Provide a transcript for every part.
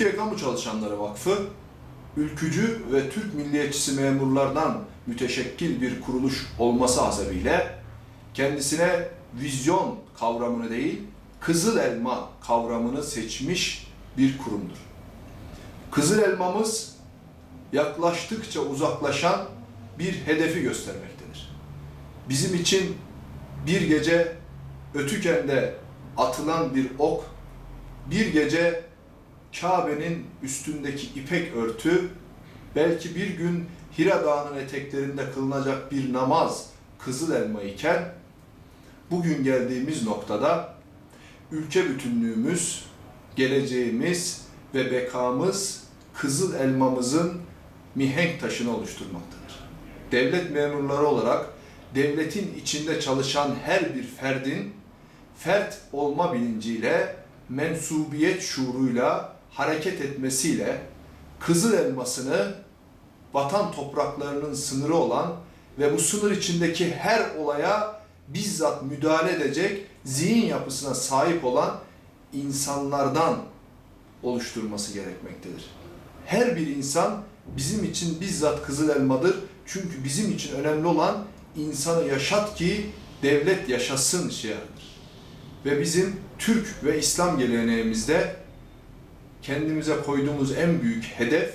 Türkiye Kamu Çalışanları Vakfı, ülkücü ve Türk milliyetçisi memurlardan müteşekkil bir kuruluş olması hasebiyle kendisine vizyon kavramını değil, kızıl elma kavramını seçmiş bir kurumdur. Kızıl elmamız yaklaştıkça uzaklaşan bir hedefi göstermektedir. Bizim için bir gece Ötüken'de atılan bir ok, bir gece Kabe'nin üstündeki ipek örtü, belki bir gün Hira Dağı'nın eteklerinde kılınacak bir namaz kızıl elma iken, bugün geldiğimiz noktada ülke bütünlüğümüz, geleceğimiz ve bekamız kızıl elmamızın mihenk taşını oluşturmaktadır. Devlet memurları olarak devletin içinde çalışan her bir ferdin fert olma bilinciyle, mensubiyet şuuruyla hareket etmesiyle kızıl elmasını vatan topraklarının sınırı olan ve bu sınır içindeki her olaya bizzat müdahale edecek zihin yapısına sahip olan insanlardan oluşturması gerekmektedir. Her bir insan bizim için bizzat kızıl elmadır. Çünkü bizim için önemli olan insanı yaşat ki devlet yaşasın şiarıdır. Ve bizim Türk ve İslam geleneğimizde kendimize koyduğumuz en büyük hedef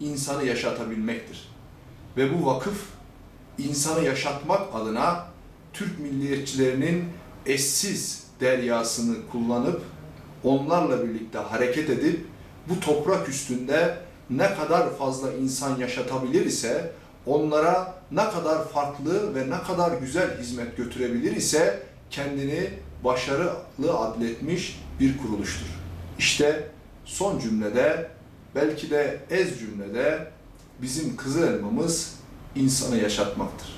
insanı yaşatabilmektir. Ve bu vakıf insanı yaşatmak adına Türk milliyetçilerinin eşsiz deryasını kullanıp onlarla birlikte hareket edip bu toprak üstünde ne kadar fazla insan yaşatabilir ise onlara ne kadar farklı ve ne kadar güzel hizmet götürebilir ise kendini başarılı adletmiş bir kuruluştur. İşte son cümlede belki de ez cümlede bizim kızıl elmamız insanı yaşatmaktır.